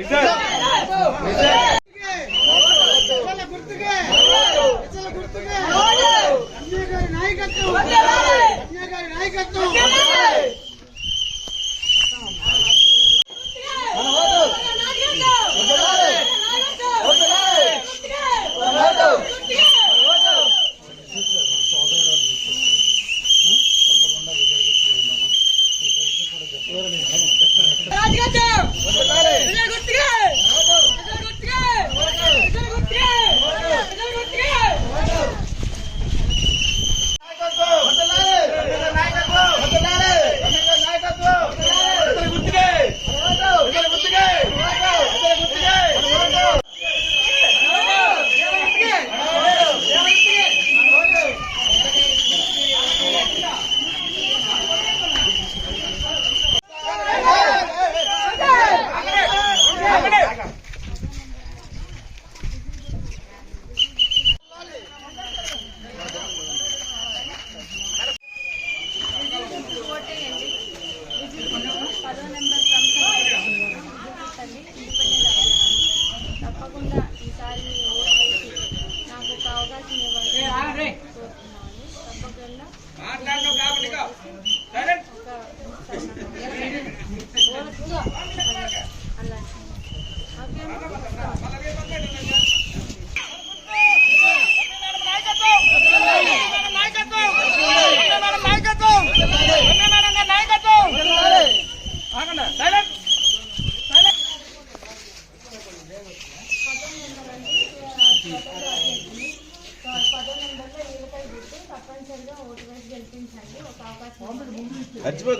Is that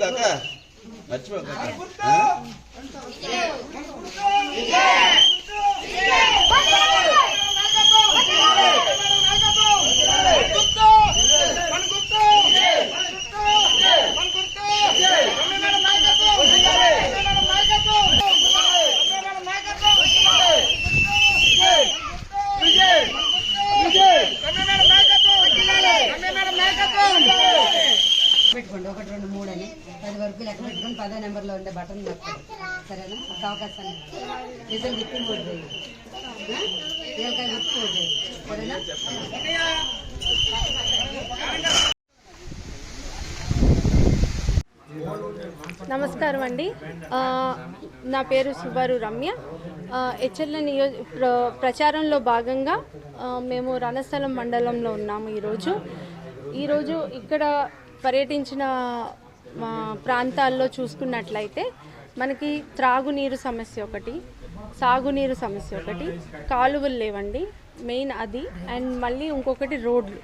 అలా పదో నెంబర్లో వీళ్ళపై గుర్తు తప్పనిసరిగా ఓటు వేసి గెలిపించండి ఒక అవకాశం ఇవ్వండి. పదో నెంబర్లో ఉండే బటన్ నొక్కండి. సరేనా? ఒక అవకాశం నిజం తిప్పి ఏలకాయ గుర్తు ఓటు సరేనా? నమస్కారం అండి. నా పేరు సుబారు రమ్య. హెచ్ఎల్ నియోజ ప్రచారంలో భాగంగా మేము రణస్థలం మండలంలో ఉన్నాము ఈరోజు. ఈరోజు ఇక్కడ పర్యటించిన ప్రాంతాల్లో చూసుకున్నట్లయితే మనకి త్రాగునీరు సమస్య ఒకటి సాగునీరు సమస్య ఒకటి కాలువలు లేవండి మెయిన్ అది అండ్ మళ్ళీ ఇంకొకటి రోడ్లు.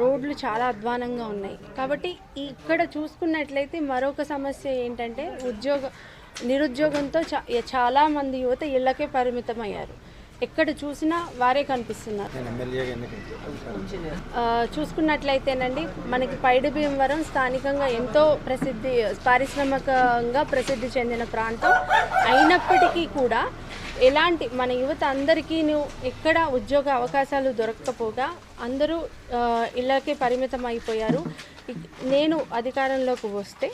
రోడ్లు చాలా అధ్వానంగా ఉన్నాయి. కాబట్టి ఇక్కడ చూసుకున్నట్లయితే మరొక సమస్య ఏంటంటే ఉద్యోగ నిరుద్యోగంతో చా చాలామంది యువత ఇళ్ళకే పరిమితమయ్యారు. ఎక్కడ చూసినా వారే కనిపిస్తున్నారు. చూసుకున్నట్లయితేనండి మనకి పైడి భీమవరం స్థానికంగా ఎంతో ప్రసిద్ధి పారిశ్రామికంగా ప్రసిద్ధి చెందిన ప్రాంతం. అయినప్పటికీ కూడా ఎలాంటి మన యువత అందరికీ ఎక్కడ ఉద్యోగ అవకాశాలు దొరకకపోగా అందరూ ఇళ్ళకే పరిమితం అయిపోయారు నేను అధికారంలోకి వస్తే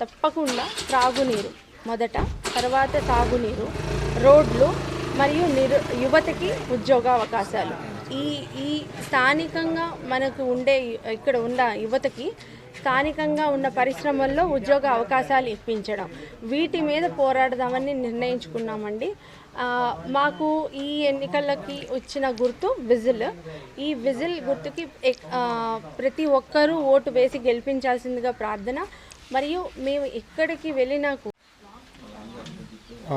తప్పకుండా త్రాగునీరు. మొదట తర్వాత తాగునీరు. రోడ్లు మరియు నిరు యువతకి ఉద్యోగ అవకాశాలు. ఈ ఈ స్థానికంగా మనకు ఉండే ఇక్కడ ఉన్న యువతకి స్థానికంగా ఉన్న పరిశ్రమల్లో ఉద్యోగ అవకాశాలు ఇప్పించడం. వీటి మీద పోరాడదామని నిర్ణయించుకున్నామండి. మాకు ఈ ఎన్నికలకి వచ్చిన గుర్తు విజిల్. ఈ విజిల్ గుర్తుకి ప్రతి ఒక్కరూ ఓటు వేసి గెలిపించాల్సిందిగా ప్రార్థన. మరియు మేము ఎక్కడికి వెళ్ళినా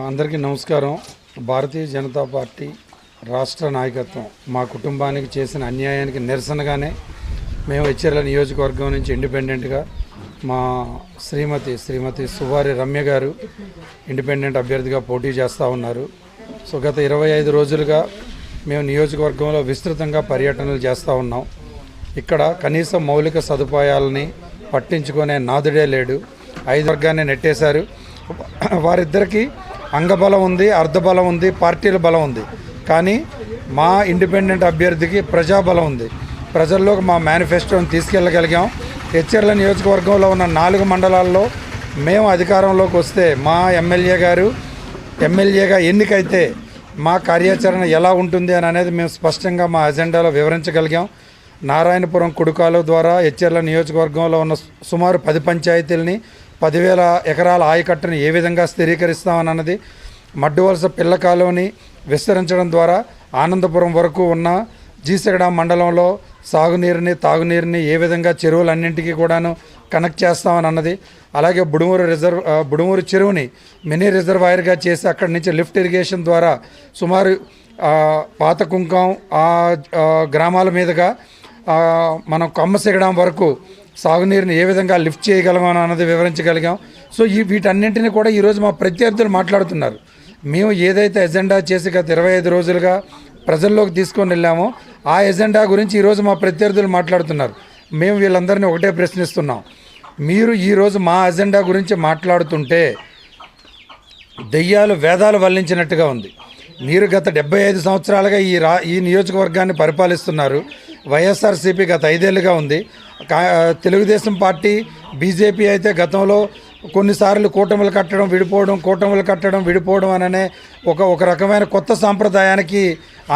అందరికీ నమస్కారం. భారతీయ జనతా పార్టీ రాష్ట్ర నాయకత్వం మా కుటుంబానికి చేసిన అన్యాయానికి నిరసనగానే మేము హెచ్చర్ల నియోజకవర్గం నుంచి ఇండిపెండెంట్గా మా శ్రీమతి శ్రీమతి సువారి రమ్య గారు ఇండిపెండెంట్ అభ్యర్థిగా పోటీ చేస్తూ ఉన్నారు. సో గత ఇరవై ఐదు రోజులుగా మేము నియోజకవర్గంలో విస్తృతంగా పర్యటనలు చేస్తూ ఉన్నాం. ఇక్కడ కనీసం మౌలిక సదుపాయాలని పట్టించుకునే నాదుడే లేడు. ఐదు వర్గాన్ని నెట్టేశారు. వారిద్దరికీ అంగబలం ఉంది అర్ధబలం ఉంది పార్టీల బలం ఉంది. కానీ మా ఇండిపెండెంట్ అభ్యర్థికి ప్రజాబలం ఉంది. ప్రజల్లోకి మా మేనిఫెస్టోని తీసుకెళ్ళగలిగాం. హెచ్చర్ల నియోజకవర్గంలో ఉన్న నాలుగు మండలాల్లో మేము అధికారంలోకి వస్తే మా ఎమ్మెల్యే గారు ఎమ్మెల్యేగా ఎన్నికైతే మా కార్యాచరణ ఎలా ఉంటుంది అని అనేది మేము స్పష్టంగా మా అజెండాలో వివరించగలిగాం. నారాయణపురం కుడుకాలు ద్వారా హెచ్చర్ల నియోజకవర్గంలో ఉన్న సుమారు పది పంచాయతీలని పదివేల ఎకరాల ఆయకట్టును ఏ విధంగా స్థిరీకరిస్తామన్నది మడ్డువలస పిల్ల కాలువని విస్తరించడం ద్వారా ఆనందపురం వరకు ఉన్న జీసగడ మండలంలో సాగునీరుని తాగునీరుని ఏ విధంగా చెరువులన్నింటికీ కూడాను కనెక్ట్ చేస్తామని అన్నది అలాగే బుడుమూరు రిజర్వ్ బుడుమూరు చెరువుని మినీ రిజర్వాయర్గా చేసి అక్కడి నుంచి లిఫ్ట్ ఇరిగేషన్ ద్వారా సుమారు పాత కుంకం గ్రామాల మీదుగా మనం కొమ్మసిగడం వరకు సాగునీరుని ఏ విధంగా లిఫ్ట్ చేయగలమని అన్నది వివరించగలిగాం. సో ఈ వీటన్నింటినీ కూడా ఈరోజు మా ప్రత్యర్థులు మాట్లాడుతున్నారు. మేము ఏదైతే ఎజెండా చేసి గత ఇరవై ఐదు రోజులుగా ప్రజల్లోకి తీసుకొని వెళ్ళామో ఆ ఎజెండా గురించి ఈరోజు మా ప్రత్యర్థులు మాట్లాడుతున్నారు. మేము వీళ్ళందరినీ ఒకటే ప్రశ్నిస్తున్నాం. మీరు ఈరోజు మా ఎజెండా గురించి మాట్లాడుతుంటే దెయ్యాలు వేదాలు వల్లించినట్టుగా ఉంది. మీరు గత డెబ్బై ఐదు సంవత్సరాలుగా ఈ రా ఈ నియోజకవర్గాన్ని పరిపాలిస్తున్నారు. వైఎస్ఆర్సీపీ గత ఐదేళ్ళుగా ఉంది. తెలుగుదేశం పార్టీ బీజేపీ అయితే గతంలో కొన్నిసార్లు కూటములు కట్టడం విడిపోవడం కూటములు కట్టడం విడిపోవడం అననే ఒక ఒక రకమైన కొత్త సాంప్రదాయానికి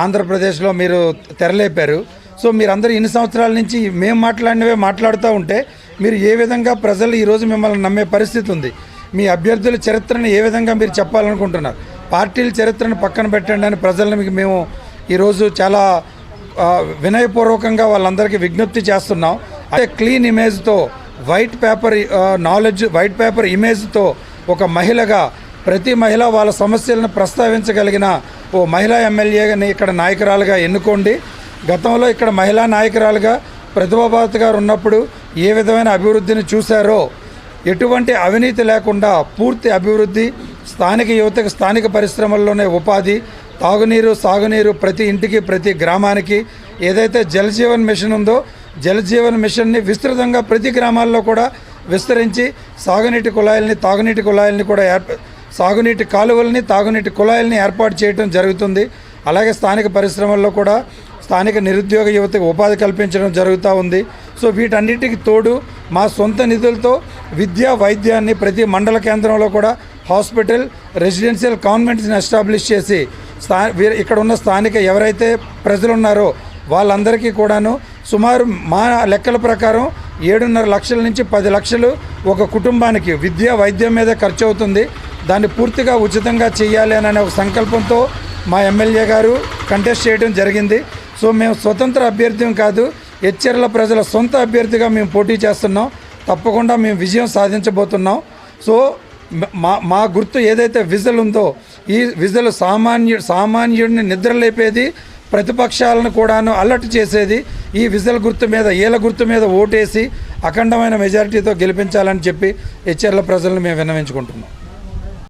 ఆంధ్రప్రదేశ్లో మీరు తెరలేపారు. సో మీరందరూ ఇన్ని సంవత్సరాల నుంచి మేము మాట్లాడినవే మాట్లాడుతూ ఉంటే మీరు ఏ విధంగా ప్రజలు ఈరోజు మిమ్మల్ని నమ్మే పరిస్థితి ఉంది? మీ అభ్యర్థుల చరిత్రను ఏ విధంగా మీరు చెప్పాలనుకుంటున్నారు? పార్టీల చరిత్రను పక్కన పెట్టండి అని ప్రజలను మీకు మేము ఈరోజు చాలా వినయపూర్వకంగా వాళ్ళందరికీ విజ్ఞప్తి చేస్తున్నాం. అదే clean ఇమేజ్తో white paper knowledge white paper ఇమేజ్తో ఒక మహిళగా ప్రతి మహిళ వాళ్ళ సమస్యలను ప్రస్తావించగలిగిన ఓ మహిళా ఎమ్మెల్యేని ఇక్కడ నాయకురాలుగా ఎన్నుకోండి. గతంలో ఇక్కడ మహిళా నాయకురాలుగా ప్రతిభాభారత్ గారు ఉన్నప్పుడు ఏ విధమైన అభివృద్ధిని చూశారో ఎటువంటి అవినీతి లేకుండా పూర్తి అభివృద్ధి స్థానిక యువతకు స్థానిక పరిశ్రమల్లోనే ఉపాధి తాగునీరు సాగునీరు ప్రతి ఇంటికి ప్రతి గ్రామానికి ఏదైతే జలజీవన్ మిషన్ ఉందో జలజీవన్ మిషన్ని విస్తృతంగా ప్రతి గ్రామాల్లో కూడా విస్తరించి సాగునీటి కుళాయిల్ని తాగునీటి కుళాయిల్ని కూడా ఏర్ప సాగునీటి కాలువల్ని తాగునీటి కుళాయిల్ని ఏర్పాటు చేయడం జరుగుతుంది. అలాగే స్థానిక పరిశ్రమల్లో కూడా స్థానిక నిరుద్యోగ యువతకు ఉపాధి కల్పించడం జరుగుతూ ఉంది. సో వీటన్నిటికి తోడు మా సొంత నిధులతో విద్యా వైద్యాన్ని ప్రతి మండల కేంద్రంలో కూడా హాస్పిటల్ రెసిడెన్షియల్ కాన్వెంట్స్ని ఎస్టాబ్లిష్ చేసి స్థా ఇక్కడ ఉన్న స్థానిక ఎవరైతే ప్రజలు ఉన్నారో వాళ్ళందరికీ కూడాను సుమారు మా లెక్కల ప్రకారం ఏడున్నర లక్షల నుంచి పది లక్షలు ఒక కుటుంబానికి విద్య వైద్యం మీద ఖర్చు అవుతుంది. దాన్ని పూర్తిగా ఉచితంగా చేయాలి అనే ఒక సంకల్పంతో మా ఎమ్మెల్యే గారు కంటెస్ట్ చేయడం జరిగింది. సో మేము స్వతంత్ర అభ్యర్థి కాదు హెచ్చర్ల ప్రజల సొంత అభ్యర్థిగా మేము పోటీ చేస్తున్నాం. తప్పకుండా మేము విజయం సాధించబోతున్నాం. సో మా మా గుర్తు ఏదైతే విజల్ ఉందో ఈ విజల్ సామాన్యు సామాన్యుడిని నిద్రలేపేది ప్రతిపక్షాలను కూడాను అలర్ట్ చేసేది ఈ విజల్ గుర్తు మీద ఏల గుర్తు మీద ఓటేసి అఖండమైన మెజారిటీతో గెలిపించాలని చెప్పి హెచ్చర్ల ప్రజలను మేము విన్నవించుకుంటున్నాం.